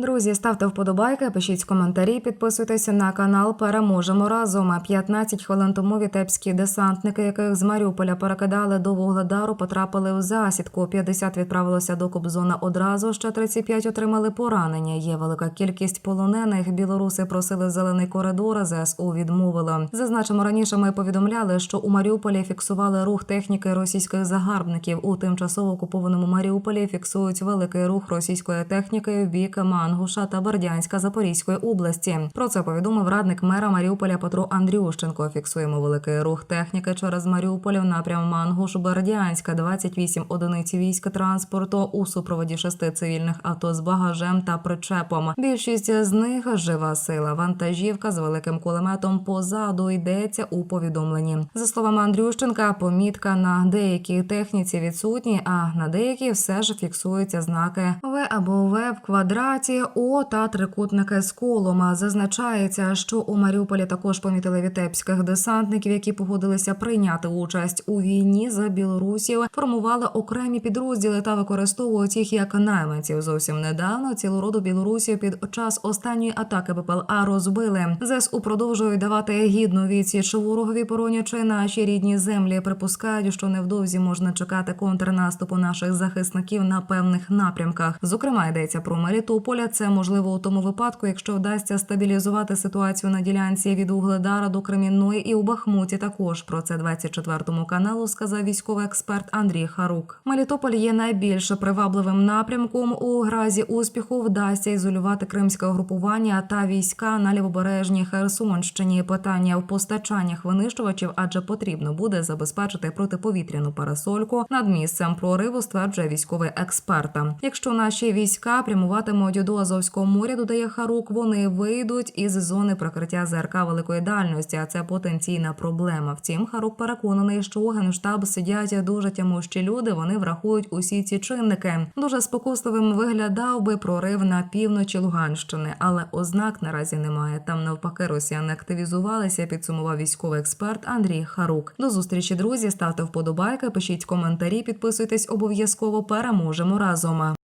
Друзі, ставте вподобайки, пишіть коментарі, підписуйтеся на канал. Переможемо разом. 15 хвилин тому вітебські десантники, яких з Маріуполя перекидали до Вугледару, потрапили в засідку. 50 відправилося до Кобзона одразу. Ще 35 отримали поранення. Є велика кількість полонених. Білоруси просили зелений коридор. ЗСУ відмовила. Зазначимо раніше. Ми повідомляли, що у Маріуполі фіксували рух техніки російських загарбників. У тимчасово окупованому Маріуполі фіксують великий рух російської техніки в бік Мангуша та Бердянська Запорізької області. Про це повідомив радник мера Маріуполя Петро Андрющенко. Фіксуємо великий рух техніки через Маріуполь в напрям Мангуш Бердянська, 28 одиниць військ транспорту у супроводі шести цивільних авто з багажем та причепом. Більшість з них жива сила. Вантажівка з великим кулеметом позаду йдеться у повідомленні. За словами Андрющенка, помітка на деякій техніці відсутні, а на деякій все ж фіксуються знаки В або В в квадраті, О та трикутники з колом. Зазначається, що у Маріуполі також помітили вітебських десантників, які погодилися прийняти участь у війні за Білорусів, формували окремі підрозділи та використовують їх як найманців. Зовсім недавно цілу роду білорусів під час останньої атаки БПЛА розбили. ЗСУ продовжують давати гідну відсіч ворогові, поронячи наші рідні землі. Припускають, що невдовзі можна чекати контрнаступу наших захисників на певних напрямках. Зокрема, йдеться про Мелітополя. Це можливо у тому випадку, якщо вдасться стабілізувати ситуацію на ділянці від Угледара до Кремінної і у Бахмуті. Також про це 24 каналу сказав військовий експерт Андрій Харук. Мелітополь є найбільш привабливим напрямком. У гразі успіху вдасться ізолювати кримське угрупування та війська на лівобережній Херсонщині. Питання в постачаннях винищувачів, адже потрібно буде забезпечити протиповітряну парасольку над місцем прориву, стверджує військовий експерт. Якщо наші війська прямуватимуть до Азовського моря, додає Харук, вони вийдуть із зони прикриття ЗРК великої дальності. А це потенційна проблема. Втім, Харук переконаний, що у генштаб сидять дуже тямущі люди. Вони врахують усі ці чинники. Дуже спокусливим виглядав би прорив на півночі Луганщини, але ознак наразі немає. Там навпаки росіяни активізувалися. Підсумував військовий експерт Андрій Харук. До зустрічі, друзі. Ставте вподобайки, пишіть коментарі, підписуйтесь обов'язково. Переможемо разом.